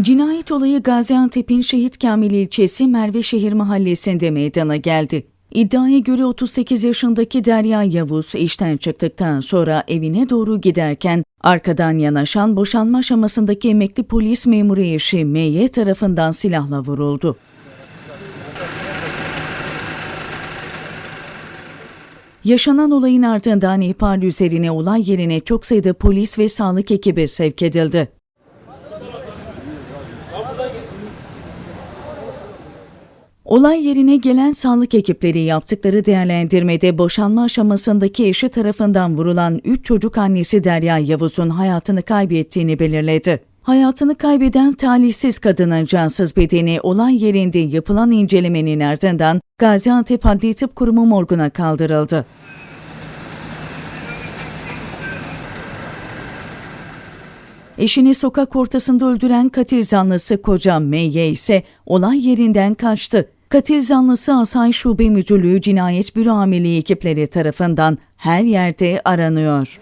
Cinayet olayı Gaziantep'in Şehit Kamil ilçesi Merveşehir mahallesinde meydana geldi. İddiaya göre 38 yaşındaki Derya Yavuz işten çıktıktan sonra evine doğru giderken arkadan yanaşan boşanma aşamasındaki emekli polis memuru eşi M.Y. tarafından silahla vuruldu. Yaşanan olayın ardından ihbar üzerine olay yerine çok sayıda polis ve sağlık ekibi sevk edildi. Olay yerine gelen sağlık ekipleri yaptıkları değerlendirmede boşanma aşamasındaki eşi tarafından vurulan 3 çocuk annesi Derya Yavuz'un hayatını kaybettiğini belirledi. Hayatını kaybeden talihsiz kadının cansız bedeni olay yerinde yapılan incelemenin ardından Gaziantep Adli Tıp Kurumu morguna kaldırıldı. Eşini sokak ortasında öldüren katil zanlısı koca M.Y. ise olay yerinden kaçtı. Katil zanlısı Asay Şube Müdürlüğü Cinayet Büro Amirliği ekipleri tarafından her yerde aranıyor.